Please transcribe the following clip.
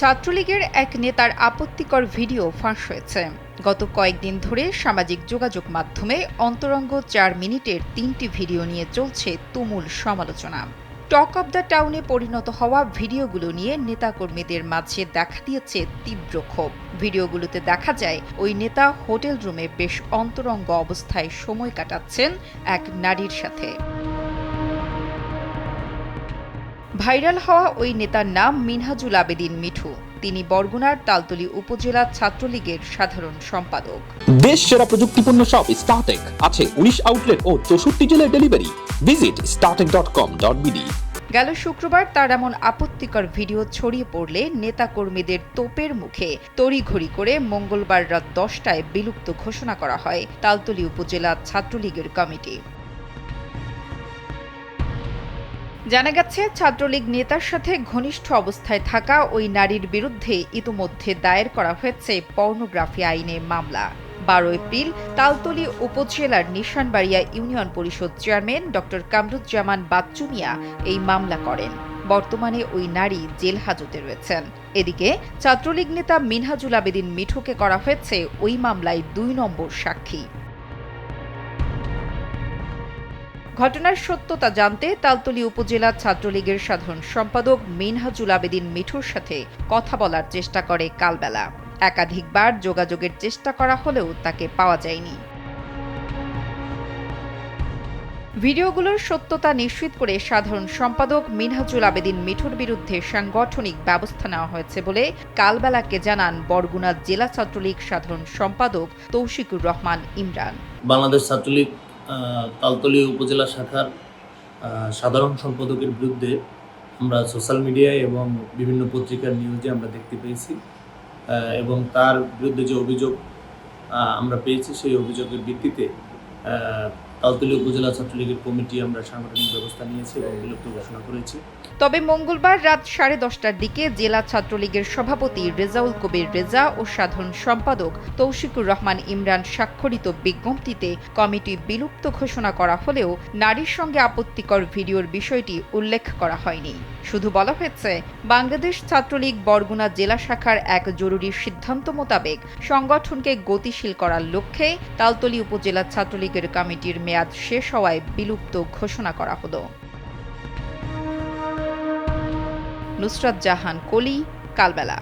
ছাত্রলীগের এক নেতার আপত্তিকর ভিডিও ফাঁস হয়েছে। গত কয়েকদিন ধরে সামাজিক যোগাযোগ মাধ্যমে অন্তরঙ্গ চার মিনিটের তিনটি ভিডিও নিয়ে চলছে তুমুল সমালোচনা। টক অব দ্য টাউনে পরিণত হওয়া ভিডিওগুলো নিয়ে নেতাকর্মীদের মাঝে দেখা দিয়েছে তীব্র ক্ষোভ। ভিডিওগুলোতে দেখা যায়, ওই নেতা হোটেল রুমে বেশ অন্তরঙ্গ অবস্থায় সময় কাটাচ্ছেন এক নারীর সাথে। ভাইরাল হওয়া ওই নেতার নাম মিনহাজুল আবেদিন মিঠু। তিনি বরগুনার তালতলী উপজেলা ছাত্রলীগের সাধারণ সম্পাদক। দেশ সেরা প্রযুক্তিপূর্ণ শপ স্টার্টেক আছে উনিশ আউটলেট ও চৌষট্টি জেলায় delivery visit Startech dot com dot BD গেল শুক্রবার তার এমন আপত্তিকর ভিডিও ছড়িয়ে পড়লে নেতাকর্মীদের তোপের মুখে তড়িঘড়ি করে মঙ্গলবার রাত দশটায় বিলুপ্ত ঘোষণা করা হয় তালতলী উপজেলা ছাত্রলীগের কমিটি। জানা গেছে, ছাত্রলীগ নেতার সাথে ঘনিষ্ঠ অবস্থায় থাকা ওই নারীর বিরুদ্ধে ইতোমধ্যে দায়ের করা হয়েছে পর্নোগ্রাফি আইনে মামলা। বারো এপ্রিল, তালতলী উপজেলার নিশানবাড়িয়া ইউনিয়ন পরিষদ চেয়ারম্যান ডক্টর কামরুজ্জামান বাচ্চু মিয়া এই মামলা করেন। বর্তমানে ওই নারী জেল হাজতে রয়েছেন। এদিকে, ছাত্রলীগ নেতা মিনহাজুল আবেদিন মিঠুকে করা হয়েছে ওই মামলায় দুই নম্বর সাক্ষী। ঘটনার সত্যতা জানতে তালতলী উপজেলা ছাত্রলীগের সাধারণ সম্পাদক মিনহাজুল আবেদিন মিঠুর সাথে কথা বলার চেষ্টা করে কালবেলা। একাধিকবার যোগাযোগের চেষ্টা করা হলেও তাকে পাওয়া যায়নি। ভিডিওগুলোর সত্যতা নিশ্চিত করে সাধারণ সম্পাদক মিনহাজুল আবেদিন মিঠুর বিরুদ্ধে সাংগঠনিক ব্যবস্থা নেওয়া হয়েছে বলে কালবেলাকে জানান বরগুনা জেলা ছাত্রলীগ সাধারণ সম্পাদক তৌশিকুর রহমান ইমরান। বাংলাদেশ ছাত্রলীগ তালতলী উপজেলা শাখার সাধারণ সম্পাদকের বিরুদ্ধে আমরা সোশ্যাল মিডিয়ায় এবং বিভিন্ন পত্রিকার নিউজে আমরা দেখতে পেয়েছি। এবং তার বিরুদ্ধে যে অভিযোগ আমরা পেয়েছি, সেই অভিযোগের ভিত্তিতে তালতলী উপজেলা ছাত্রলীগের কমিটি আমরা সাংগঠনিক ব্যবস্থা নিয়েছি এবং বিলুপ্ত ঘোষণা করেছি। তবে মঙ্গলবার রাত সাড়ে দশটার দিকে জেলা ছাত্রলীগের সভাপতি রেজাউল কবির রেজা ও সাধারণ সম্পাদক তৌশিকুর রহমান ইমরান স্বাক্ষরিত বিজ্ঞপ্তিতে কমিটি বিলুপ্ত ঘোষণা করা হলেও নারীর সঙ্গে আপত্তিকর ভিডিওর বিষয়টি উল্লেখ করা হয়নি। শুধু বলা হয়েছে বাংলাদেশ ছাত্রলীগ বরগুনা জেলা শাখার এক জরুরি সিদ্ধান্ত মোতাবেক সংগঠনকে গতিশীল করার লক্ষ্যে তালতলী উপজেলা ছাত্রলীগের কমিটির মেয়াদ শেষ হওয়ায় বিলুপ্ত ঘোষণা করা হলো। নুসরাত জাহান কলি কালবেলা।